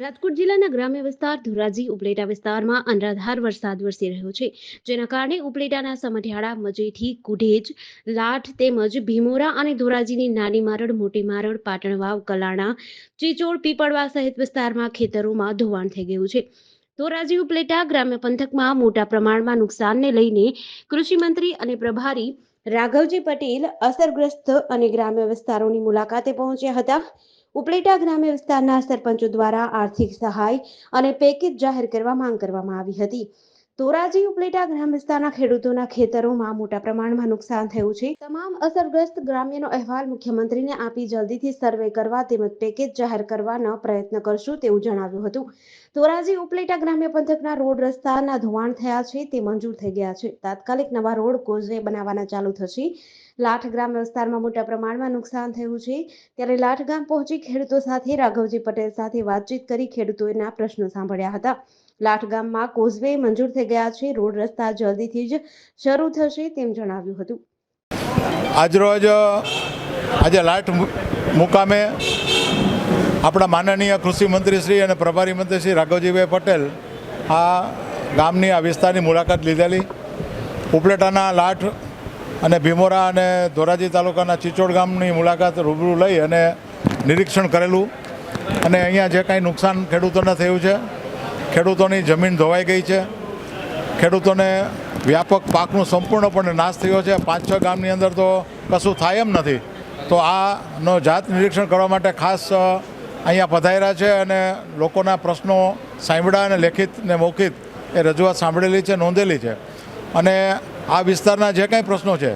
રાજકોટ જિલ્લાના ગ્રામ્ય વિસ્તાર ધોરાજી ઉપલેટા વિસ્તારમાં અનરાધાર વરસાદ વરસી રહ્યો છે. જેના કારણે ઉપલેટાના સમઢિયાળા, મજેઠી, કુઢેજ, લાઠ તેમજ ભીમોરા અને ધોરાજીની નાની મારડ, મોટી મારડ, પાટણવાવ, કલાણા, ચીચોડ, પીપળવા સહિત વિસ્તારમાં ખેતરોમાં ધોવાણ થઈ ગયું છે. ધોરાજી ઉપલેટા ગ્રામ્ય પંથકમાં મોટા પ્રમાણમાં નુકસાનને લઈને કૃષિમંત્રી અને પ્રભારી રાઘવજી પટેલ અસરગ્રસ્ત અને ગ્રામ્ય વિસ્તારોની મુલાકાતે પહોંચ્યા હતા. ઉપલેટા ગ્રામ્ય વિસ્તારના સરપંચો દ્વારા આર્થિક સહાય અને પેકેજ જાહેર કરવા માંગ કરવામાં આવી હતી. ધોરાજી ઉપલેટા ગ્રામ વિસ્તારના ખેડૂતોના ખેતરોમાં મોટા પ્રમાણમાં નુકસાન થયું છે. તમામ અસરગ્રસ્ત ગ્રામ્યનો અહેવાલ મુખ્યમંત્રીને આપી જલ્દીથી સર્વે કરવા તેમજ પેકેજ જાહેર કરવાનો પ્રયત્ન કરશું તેવું જણાવ્યું હતું. ધોરાજી ઉપલેટા ગ્રામ્ય પંથકના રોડ રસ્તાના ધોવાણ થયા છે, તે મંજૂર થઈ ગયા છે. તાત્કાલિક નવા રોડ કોઝવે બનાવવાના ચાલુ થશે. લાઠ ગ્રામ વિસ્તારમાં મોટા પ્રમાણમાં નુકસાન થયું છે. ત્યારે લાઠ ગામ પહોંચી ખેડૂતો સાથે રાઘવજી પટેલ સાથે વાતચીત કરી ખેડૂતોના પ્રશ્નો સાંભળ્યા હતા. લાઠ ગામમાં કોઝવે મંજૂર થઈ ગયા છે. રોડ રસ્તા જલ્દીથી જ શરૂ થશે તેમ જણાવ્યું હતું. આજરોજ, આજે લાઠ મુકામે આપણા માનનીય કૃષિ મંત્રી શ્રી અને પ્રભારી મંત્રી શ્રી રાઘવજીભાઈ પટેલ આ ગામની, આ વિસ્તારની મુલાકાત લીધેલી. ઉપલેટાના લાઠ અને ભીમોરા અને ધોરાજી તાલુકાના ચિચોડ ગામની મુલાકાત રૂબરૂ લઈ અને નિરીક્ષણ કરેલું. અને અહીંયા જે કાંઈ નુકસાન ખેડૂતોને થયું છે, ખેડૂતોની જમીન ધોવાઈ ગઈ છે, ખેડૂતોને વ્યાપક પાકનો સંપૂર્ણપણે નાશ થયો છે. પાંચ છ ગામની અંદર તો કશું થાય એમ નથી. તો આનો જાત નિરીક્ષણ કરવા માટે ખાસ અહીંયા પધાર્યા છે અને લોકોના પ્રશ્નો સાંભળ્યા અને લેખિત ને મૌખિત એ રજૂઆત સાંભળેલી છે, નોંધેલી છે. અને આ વિસ્તારના જે કાંઈ પ્રશ્નો છે,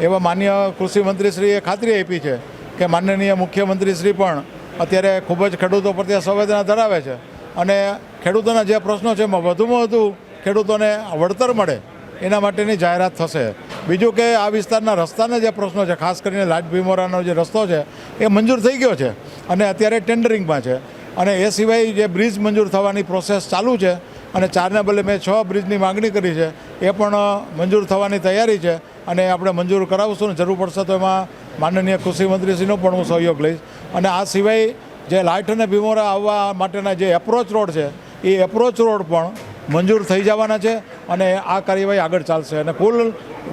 એવા માન્ય કૃષિમંત્રીશ્રીએ ખાતરી આપી છે કે માનનીય મુખ્યમંત્રીશ્રી પણ અત્યારે ખૂબ જ ખેડૂતો પ્રત્યે સંવેદના ધરાવે છે અને ખેડૂતોના જે પ્રશ્નો છે, એમાં વધુમાં વધુ ખેડૂતોને વળતર મળે એના માટેની જાહેરાત થશે. બીજું કે આ વિસ્તારના રસ્તાના જે પ્રશ્નો છે, ખાસ કરીને લાટ ભીમોરાનો જે રસ્તો છે, એ મંજૂર થઈ ગયો છે અને અત્યારે ટેન્ડરિંગમાં છે અને એ સિવાય જે બ્રિજ મંજૂર થવાની પ્રોસેસ ચાલુ છે અને ચારને બદલે મેં છ બ્રિજની માગણી કરી છે, એ પણ મંજૂર થવાની તૈયારી છે અને આપણે મંજૂર કરાવશું ને જરૂર પડશે તો એમાં માનનીય કૃષિમંત્રીશ્રીનો પણ હું સહયોગ લઈશ. અને આ સિવાય જે લાઇટ અને ભીમોરા આવવા માટેના જે એપ્રોચ રોડ છે, એ એપ્રોચ રોડ પણ મંજૂર થઈ જવાના છે અને આ કાર્યવાહી આગળ ચાલશે. અને કુલ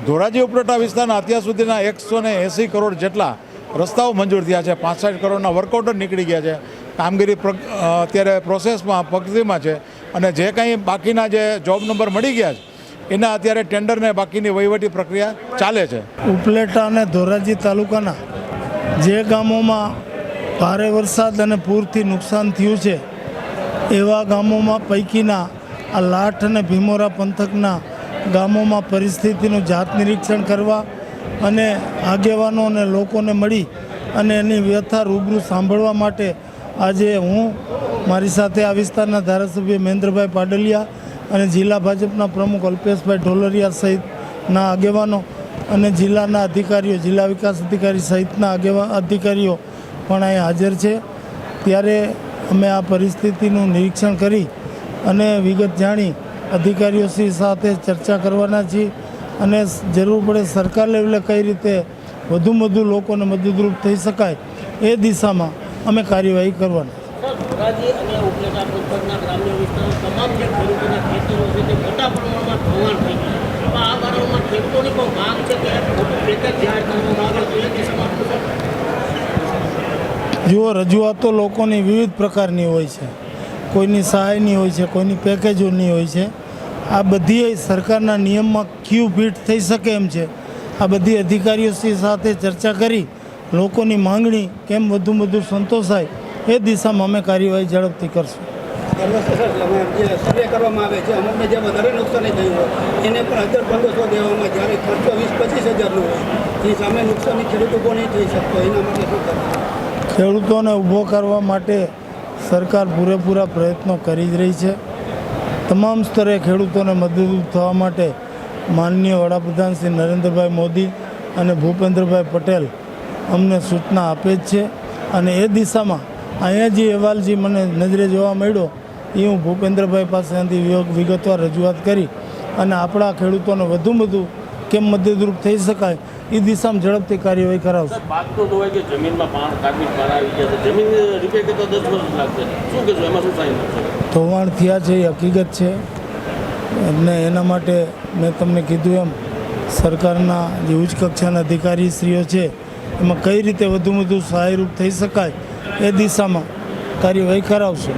ધોરાજી ઉપલેટા વિસ્તારના અત્યાર સુધીના એકસો એંસી કરોડ જેટલા રસ્તાઓ મંજૂર થયા છે, પાંસઠ કરોડના વર્કઆઉટ નીકળી ગયા છે. કામગીરી અત્યારે પ્રોસેસમાં પ્રગતિમાં છે. અને જે કંઈ બાકીના જે જોબ નંબર મળી ગયા છે, એના અત્યારે ટેન્ડરને બાકીની વહીવટી પ્રક્રિયા ચાલે છે. ઉપલેટા અને ધોરાજી તાલુકાના જે ગામોમાં ભારે વરસાદ અને પૂરથી નુકસાન થયું છે, એવા ગામોમાં પૈકીના આ લાઠ અને ભીમોરા પંથકના ગામોમાં પરિસ્થિતિનું જાત નિરીક્ષણ કરવા અને આગેવાનો અને લોકોને મળી અને એની વ્યથા રૂબરૂ સાંભળવા માટે આજે હું મારી સાથે આ વિસ્તારના ધારાસભ્ય મહેન્દ્રભાઈ પાડલિયા અને જિલ્લા ભાજપના પ્રમુખ અલ્પેશભાઈ ઢોલરિયા સહિતના આગેવાનો અને જિલ્લાના અધિકારીઓ, જિલ્લા વિકાસ અધિકારી સહિતના આગેવા, અધિકારીઓ પણ અહીં હાજર છે. ત્યારે અમે આ પરિસ્થિતિનું નિરીક્ષણ કરી અને વિગત જાણી અધિકારીઓશ્રી સાથે ચર્ચા કરવાના છીએ અને જરૂર પડે સરકાર લેવલે કઈ રીતે વધુમાં વધુ લોકોને મદદરૂપ થઈ શકાય એ દિશામાં અમે કાર્યવાહી કરવાના. ધોરાજી અને ઉપલેટા પંથકના ગ્રામ્ય વિસ્તારો તમામ જે ખેડૂતોના ખેતરો છે તે મોટા પ્રમાણમાં ધોવાણ થઈ ગયા. આ બાબતમાં ખેડૂતોની પણ માંગ છે કે મોટું પેકેજ જાહેર કરવામાં આવે તો એ દિશામાં જુઓ, રજૂઆતો લોકોની વિવિધ પ્રકારની હોય છે. કોઈની સહાયની હોય છે, કોઈની પેકેજોની હોય છે. આ બધી સરકારના નિયમમાં ક્યુ ફિટ થઈ શકે એમ છે. આ બધી અધિકારીઓ સાથે ચર્ચા કરી, લોકોની માંગણી કેમ વધુ વધુ સંતોષાય એ દિશામાં અમે કાર્યવાહી ઝડપથી કરશું. સર્વે કરવામાં આવે છે અમુકને જે વધારે નુકસાની થયું હોય એને પણ હજાર પંદરસો દેવામાં જ્યારે ખર્ચો વીસ પચીસ હજારનો હોય એ સામે નુકસાની ખેડૂતો નહીં થઈ શકતો એના માટે શું કરવું? ખેડૂતોને ઊભો કરવા માટે સરકાર પૂરેપૂરા પ્રયત્નો કરી જ રહી છે. તમામ સ્તરે ખેડૂતોને મદદરૂપ થવા માટે માનનીય વડાપ્રધાન શ્રી નરેન્દ્રભાઈ મોદી અને ભૂપેન્દ્રભાઈ પટેલ અમને સૂચના આપે જ છે અને એ દિશામાં અહીંયા જે અહેવાલ જે મને નજરે જોવા મળ્યો. એ હું ભૂપેન્દ્રભાઈ પાસેથી વિગ- વિગતવાર રજૂઆત કરી અને આપણા ખેડૂતોને વધુ વધુ કેમ મદદરૂપ થઈ શકાય એ દિશામાં ઝડપથી કાર્યવાહી કરાવશું. સર તો ધોવાય કે જમીનમાં પાણ કાર્બિક પાર આવી ગયા છે. જમીન રિપેર કરતા દસ વર્ષ લાગશે? શું કહેશો એમાં શું સાઈન છે ધોવાણ થયા છે એ હકીકત છે. અને એના માટે મેં તમને કીધું એમ સરકારના જે ઉચ્ચ કક્ષાના અધિકારીશ્રીઓ છે એમાં કઈ રીતે વધુ વધુ સહાયરૂપ થઈ શકાય એ દિશામાં કાર્યવાહી કરાવશે.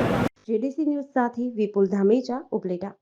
જેડીસી ન્યૂઝ સાથે વિપુલ ધામેજા ઉપલેટા.